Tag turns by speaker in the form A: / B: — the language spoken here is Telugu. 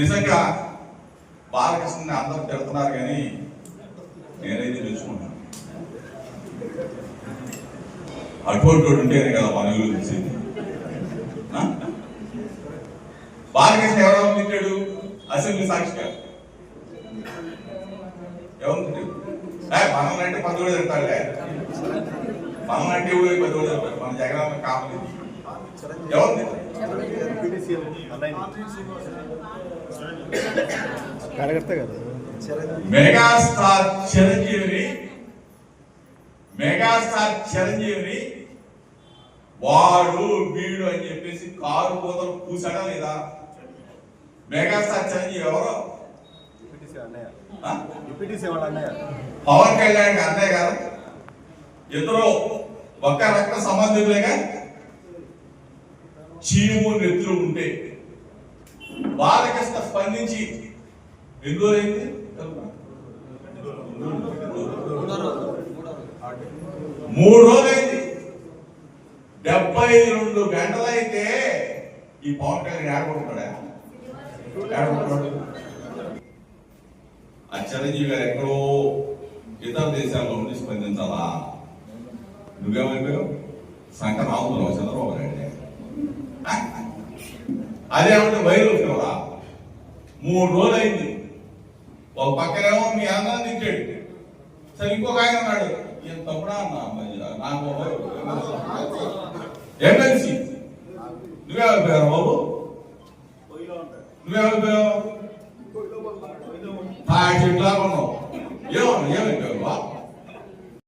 A: నిజంగా బాలకృష్ణని అందరూ తిడుతున్నారు కానీ నేనైతే మెచ్చుకుంటాను అటువంటి ఉంటేనే కదా మన ఊరు తెలిసింది బాలకృష్ణ ఎవరెవరు తిట్టాడు? అసెంబ్లీ సాక్షిగా ఎవరు తిట్టాడు? మనం అంటే పది తింటాడులే మనం అంటే కూడా పది తింటాడు మన జగన్ కామన్
B: కార్యకర్త కదా
A: మెగాస్టార్ చిరంజీవిని మెగాస్టార్ చిరంజీవిని వాడు వీడు అని చెప్పేసి కారు కోతలు పూసాడా లేదా? మెగాస్టార్ చిరంజీవి ఎవరు? పవన్ కళ్యాణ్ అన్నయ్య గారు. ఇద్దరు ఒక్క రక్త సంబంధికులేగా చీము నెత్తులు ఉంటే బాలకృష్ణ స్పందించి ఎన్ని రోజులైంది? మూడు రోజులైంది. డెబ్బై రెండు గంటలైతే ఈ పవన్ కళ్యాణ్ ఆడుకుంటున్నాడా ఆడుకుంటున్నాడు ఆ చిరంజీవి గారు ఎక్కడో ఇతర దేశాల్లో ఉండి స్పందించాలా? నువ్వేమైపోయావు? సంకర రావుతున్నావు చంద్రబాబు నాయుడు అదే ఉంటే వైరల్ ఫీవర్ మూడు రోజులు అయింది ఒక పక్కనేమో మీ అన్న నిచ్చాడు సరే ఇంకొక ఆయన ఉన్నాడు. ఈయన తప్పుడా అన్న నాకు నువ్వే నువ్వేమైపోయావు బాబు? నువ్వేమైపోయావు పాటి ఏమన్నా ఏమైపోయావు